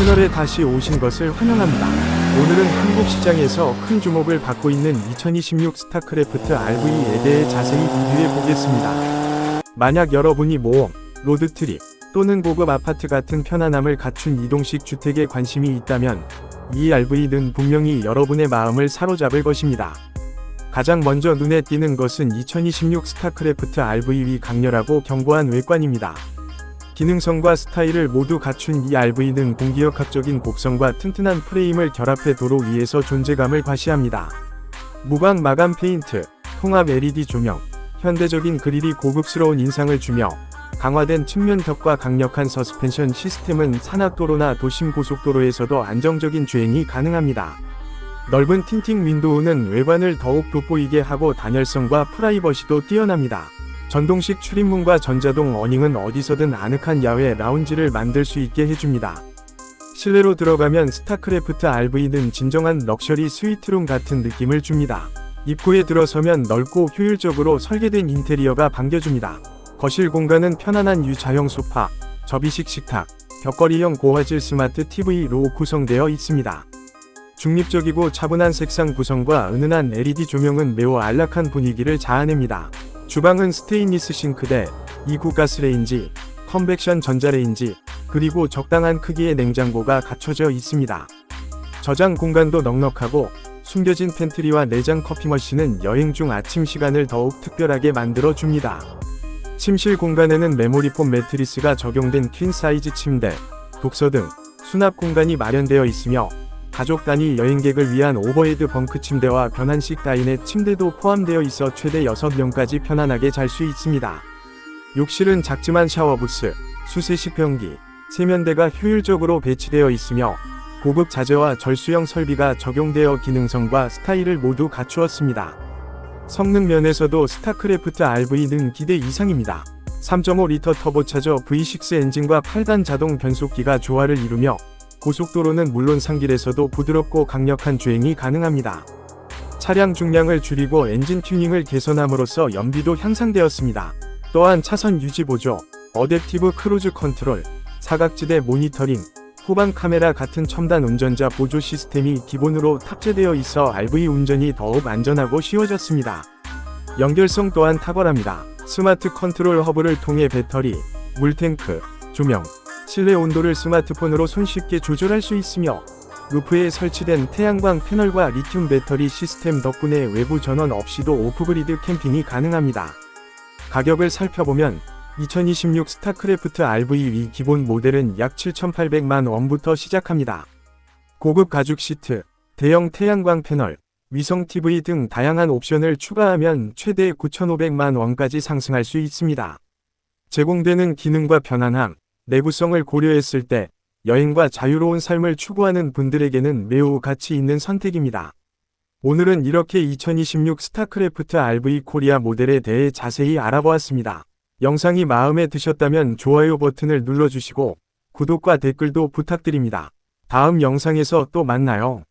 채널에 다시 오신 것을 환영합니다. 오늘은 한국 시장에서 큰 주목을 받고 있는 2026 스타크래프트 RV에 대해 자세히 리뷰해 보겠습니다. 만약 여러분이 모험, 로드트립 또는 고급 아파트 같은 편안함을 갖춘 이동식 주택에 관심이 있다면 이 RV는 분명히 여러분의 마음을 사로잡을 것입니다. 가장 먼저 눈에 띄는 것은 2026 스타크래프트 RV의 강렬하고 견고한 외관입니다. 기능성과 스타일을 모두 갖춘 이 RV는 공기역학적인 곡선과 튼튼한 프레임을 결합해 도로 위에서 존재감을 과시합니다. 무광 마감 페인트, 통합 LED 조명, 현대적인 그릴이 고급스러운 인상을 주며 강화된 측면 벽과 강력한 서스펜션 시스템은 산악도로나 도심 고속도로에서도 안정적인 주행이 가능합니다. 넓은 틴팅 윈도우는 외관을 더욱 돋보이게 하고 단열성과 프라이버시도 뛰어납니다. 전동식 출입문과 전자동 어닝은 어디서든 아늑한 야외 라운지를 만들 수 있게 해줍니다. 실내로 들어가면 스타크래프트 RV는 진정한 럭셔리 스위트룸 같은 느낌을 줍니다. 입구에 들어서면 넓고 효율적으로 설계된 인테리어가 반겨줍니다. 거실 공간은 편안한 유자형 소파, 접이식 식탁, 벽걸이형 고화질 스마트 TV로 구성되어 있습니다. 중립적이고 차분한 색상 구성과 은은한 LED 조명은 매우 안락한 분위기를 자아냅니다. 주방은 스테인리스 싱크대, 2구 가스레인지, 컨벡션 전자레인지, 그리고 적당한 크기의 냉장고가 갖춰져 있습니다. 저장 공간도 넉넉하고 숨겨진 팬트리와 내장 커피 머신은 여행 중 아침 시간을 더욱 특별하게 만들어 줍니다. 침실 공간에는 메모리폼 매트리스가 적용된 퀸 사이즈 침대, 독서 등 수납 공간이 마련되어 있으며 가족 단위 여행객을 위한 오버헤드 벙크 침대와 변환식 다이넷 침대도 포함되어 있어 최대 6명까지 편안하게 잘 수 있습니다. 욕실은 작지만 샤워부스, 수세식 변기, 세면대가 효율적으로 배치되어 있으며 고급 자재와 절수형 설비가 적용되어 기능성과 스타일을 모두 갖추었습니다. 성능 면에서도 스타크래프트 RV는 기대 이상입니다. 3.5리터 터보차저 V6 엔진과 8단 자동 변속기가 조화를 이루며 고속도로는 물론 산길에서도 부드럽고 강력한 주행이 가능합니다. 차량 중량을 줄이고 엔진 튜닝을 개선함으로써 연비도 향상되었습니다. 또한 차선 유지 보조, 어댑티브 크루즈 컨트롤, 사각지대 모니터링, 후방 카메라 같은 첨단 운전자 보조 시스템이 기본으로 탑재되어 있어 RV 운전이 더욱 안전하고 쉬워졌습니다. 연결성 또한 탁월합니다. 스마트 컨트롤 허브를 통해 배터리, 물탱크, 조명, 실내 온도를 스마트폰으로 손쉽게 조절할 수 있으며 루프에 설치된 태양광 패널과 리튬 배터리 시스템 덕분에 외부 전원 없이도 오프그리드 캠핑이 가능합니다. 가격을 살펴보면 2026 스타크래프트 RVV 기본 모델은 약 7,800만 원부터 시작합니다. 고급 가죽 시트, 대형 태양광 패널, 위성 TV 등 다양한 옵션을 추가하면 최대 9,500만 원까지 상승할 수 있습니다. 제공되는 기능과 편안함, 내구성을 고려했을 때 여행과 자유로운 삶을 추구하는 분들에게는 매우 가치 있는 선택입니다. 오늘은 이렇게 2026 스타크래프트 RV 코리아 모델에 대해 자세히 알아보았습니다. 영상이 마음에 드셨다면 좋아요 버튼을 눌러주시고 구독과 댓글도 부탁드립니다. 다음 영상에서 또 만나요.